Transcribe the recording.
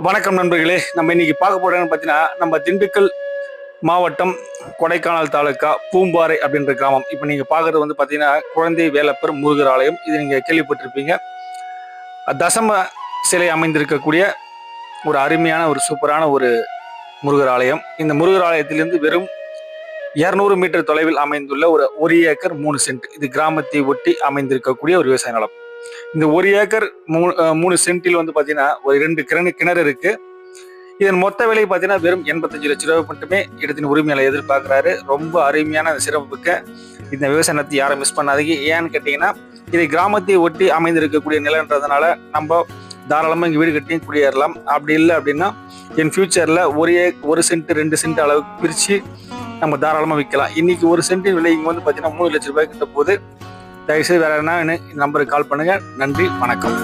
வணக்கம் நண்பர்களே. நம்ம இன்னைக்கு பார்க்க போறோம்னு பார்த்தீங்கன்னா நம்ம திண்டுக்கல் மாவட்டம் கொடைக்கானல் தாலுக்கா பூம்பாறை அப்படின்ற கிராமம். இப்போ நீங்கள் பார்க்குறது வந்து பார்த்தீங்கன்னா குழந்தை வேலப்பர் முருகர் ஆலயம். இது நீங்கள் கேள்விப்பட்டிருப்பீங்க. தசம சிலை அமைந்திருக்கக்கூடிய ஒரு அருமையான ஒரு சூப்பரான ஒரு முருகர் ஆலயம். இந்த முருகர் ஆலயத்திலிருந்து வெறும் இரநூறு மீட்டர் தொலைவில் அமைந்துள்ள ஒரு ஒரு ஏக்கர் மூணு சென்ட். இது கிராமத்தை ஒட்டி அமைந்திருக்கக்கூடிய ஒரு விவசாய நிலம். இந்த ஒரு ஏக்கர் மூணு மூணு சென்டில் வந்து பார்த்தீங்கன்னா ஒரு ரெண்டு கிணறு கிணறு இருக்கு. இதன் மொத்த விலை பார்த்தீங்கன்னா வெறும் எண்பத்தஞ்சு லட்ச ரூபாய் மட்டுமே இடத்தின் உரிமையாளர் எதிர்பார்க்குறாரு. ரொம்ப அருமையான சிறப்புக்க இந்த விவசாய நிலத்தை யாரும் மிஸ் பண்ணாதீங்க. ஏன்னு கேட்டிங்கன்னா இதை கிராமத்தை ஒட்டி அமைந்திருக்கக்கூடிய நிலன்றதுனால நம்ம தாராளமாக இங்கே வீடு கட்டி குடியேறலாம். அப்படி இல்லை அப்படின்னா என் ஃபியூச்சரில் ஒரு ஒரு சென்ட் ரெண்டு சென்ட் அளவுக்கு பிரித்து நம்ம தாராளமாக விற்கலாம் இன்னைக்கு ஒரு சென்ட்டின் விலை இங்கே வந்து பார்த்தீங்கன்னா மூணு லட்ச ரூபாய் கிட்ட போகுது. தயவுசெய்து வேற என்ன இந்த நம்பருக்கு கால் பண்ணுங்க. நன்றி வணக்கம்.